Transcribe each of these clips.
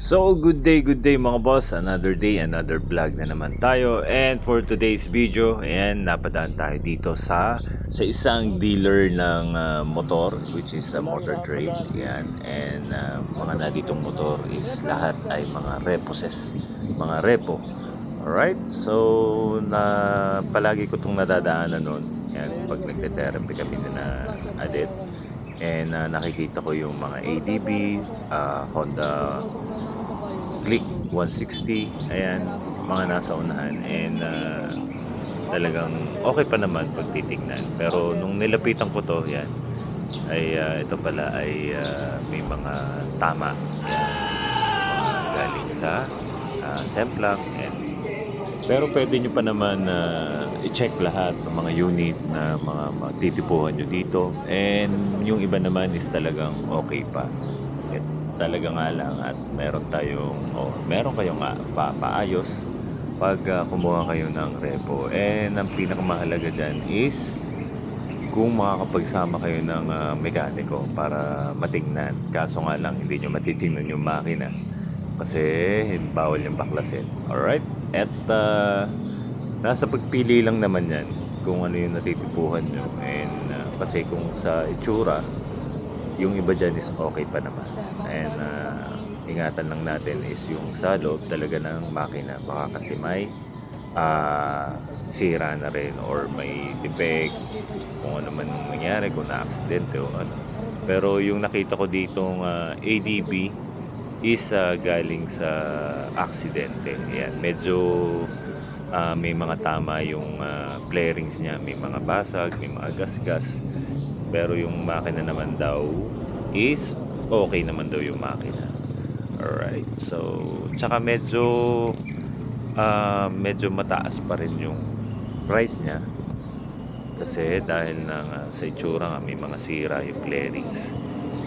So, good day, good day mga boss. Another day, another vlog na naman tayo. And for today's video, ayan, napadaan tayo dito sa sa isang dealer ng ah, motor, which is a motor trade. Ayan. And ah, mga naditong motor is lahat ay mga reposes, mga repo. Alright, so na palagi ko itong nadadaanan nun. Yan, pag nagte-therapy kami na adet. And ah, nakikita ko yung mga ADB, ah, Honda Click 160. Ayan, mga nasa unahan. And ah, talagang okay pa naman pag titignan. Pero nung nilapitan ko to, yan, ay ah, ito pala ay ah, may mga tama. Yan, mga galing sa uh, Semplang and pero pwede nyo pa naman na i-check lahat ng mga unit na mga matitipuhan nyo dito. And yung iba naman is talagang okay pa. Talaga nga lang at meron tayong, o meron kayong nga pa paayos pag ah, kumuha kayo ng repo. And ang pinakamahalaga dyan is kung makakapagsama kayo ng ah, mekaniko para matingnan. Kaso nga lang, hindi nyo matitingnan yung makina. Kasi bawal yung baklasin. Alright? At ah, nasa pagpili lang naman yan kung ano yung natitipuhan nyo. And ah, kasi kung sa itsura, yung iba dyan is okay pa naman. And ah, ingatan lang natin is yung sa loob talaga ng makina. Baka kasi may ah, sira na rin or may defect kung ano man nangyari, kung na-aksidente o ano. Pero yung nakita ko ditong ah, ADB is ah, galing sa aksidente. Yan, medyo ah, may mga tama yung ah, flarings niya, may mga basag, may mga gas-gas. Pero yung makina naman daw is okay naman daw yung makina. Alright, so tsaka medyo ah, medyo mataas pa rin yung price niya. Kasi dahil na nga sa itsura nga may mga sira yung clearings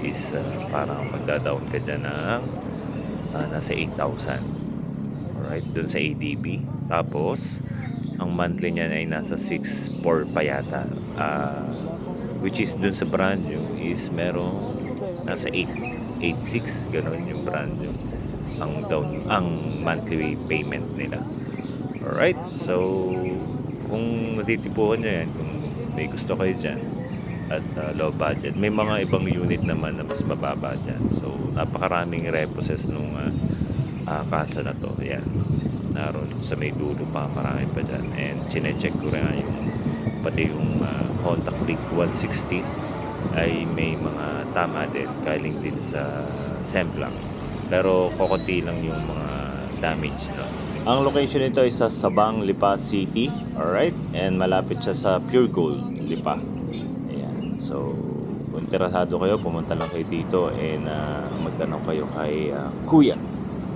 is ah, parang magda-down ka dyan ng ah, nasa 8,000. Alright, dun sa ADB. Tapos, ang monthly niya ay nasa 6.4 pa yata. Ah, which is dun sa brand new is merong nasa 8 8.6 ganun yung brand new ang down ang monthly payment nila. Alright so kung natitipuhan nyo yan kung may gusto kayo dyan at uh, low budget may mga ibang unit naman na mas mababa dyan. So napakaraming reposes nung uh, uh, kasa na to. Yan naroon sa may dulo pa marami pa dyan. And chinecheck ko rin yung pati yung uh, Honda Click 160 ay may mga tama din galing din sa Semplang pero kokonti lang yung mga damage no? ang location nito ay sa Sabang Lipa City alright? And malapit siya sa Pure Gold Lipa. Ayan. So kung interesado kayo pumunta lang kayo dito and uh, magtanong kayo kay uh, Kuya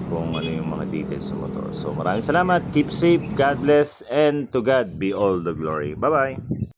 kung ano yung mga details ng motor. So maraming salamat. Keep safe. God bless and to God be all the glory. Bye bye